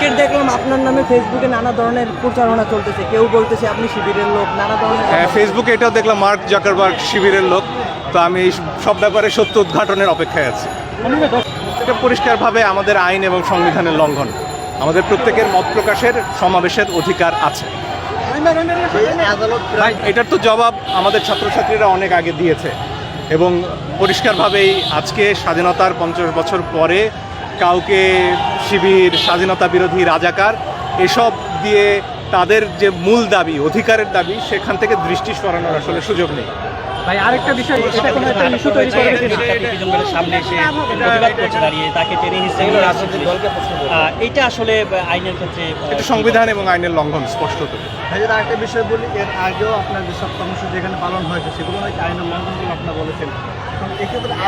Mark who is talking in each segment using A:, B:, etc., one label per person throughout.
A: আজকের দেখলাম আপনার নামে ফেসবুকে নানা ধরনের প্রচারণা চলতেছে। কেউ বলতেছে আপনি শিবিরের লোক নানা ধরনের
B: হ্যাঁ ফেসবুকে এটাও দেখলাম মার্ক জাকারবার্গ শিবিরের লোক। তো আমি এই সব ব্যাপারে সত্য উদ্ঘাটনের অপেক্ষায় আছি। এটা পরিষ্কারভাবে আমাদের আইন এবং সংবিধানের লঙ্ঘন। আমাদের প্রত্যেকের মত প্রকাশের সমাবেশের অধিকার আছে। এটার তো জবাব আমাদের ছাত্রছাত্রীরা অনেক আগে দিয়েছে। এবং পরিষ্কারভাবেই আজকে স্বাধীনতার পঞ্চাশ বছর পরে কাউকে শিবির, স্বাধীনতা বিরোধী রাজাকার, এসব দিয়ে তাদের যে মূল দাবি, অধিকারের দাবি, সেখান থেকে দৃষ্টি সরানোর আসলে সুযোগ নেই।
C: ভাই আরেকটা বিষয় এটা কোনো একটা ইস্যু তৈরি?
D: শিক্ষার্থীজনগণের সামনে এসে প্রতিবাদ করছে দাঁড়িয়ে তাকে টেনে হিসেবে এইটা আসলে আইনের ক্ষেত্রে
B: এটা সংবিধান এবং আইনের লঙ্ঘন স্পষ্টত
E: ভাইয়ের আরেকটা বিষয় বলি এর আগেও আপনার যেসব কর্মসূচি যেখানে পালন হয়েছে সেগুলো নাকি আইনের লঙ্ঘন বলে আপনার বলেছেন।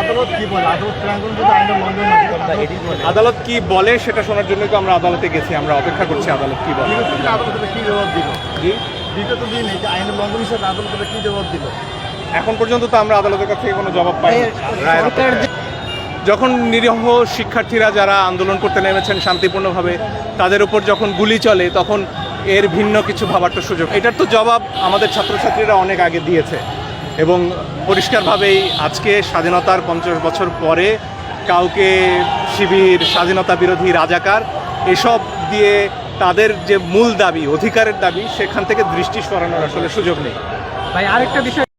E: আদালত কি বলে? আদালত প্রাঙ্গণ যদি আইনের লঙ্ঘন না করে আদালত কি বলে?
B: আদালত কি বলে সেটা শোনার জন্য তো আমরা আদালতে গেছি আমরা অপেক্ষা করছি আদালত কি বলে।
E: আদালত কি জবাব দিল?
B: জি?
E: বিগত দিনে যে আইনের লঙ্ঘন হিসেবে আদালত কি জবাব দিল?
B: এখন পর্যন্ত তো আমরা আদালতের কাছ থেকে কোনো জবাব অপেক্ষায়। যখন নিরীহ শিক্ষার্থীরা যারা আন্দোলন করতে নেমেছেন শান্তিপূর্ণভাবে তাদের উপর যখন গুলি চলে তখন এর ভিন্ন কিছু ভাবার তো সুযোগ। এটার তো জবাব আমাদের ছাত্রছাত্রীরা অনেক আগে দিয়েছে। এবং পরিষ্কারভাবেই আজকে স্বাধীনতার পঞ্চাশ বছর পরে কাউকে শিবির স্বাধীনতা বিরোধী রাজাকার এসব দিয়ে তাদের যে মূল দাবি অধিকারের দাবি সেখান থেকে দৃষ্টি সরানোর আসলে সুযোগ নেই।
C: ভাই আরেকটা বিষয়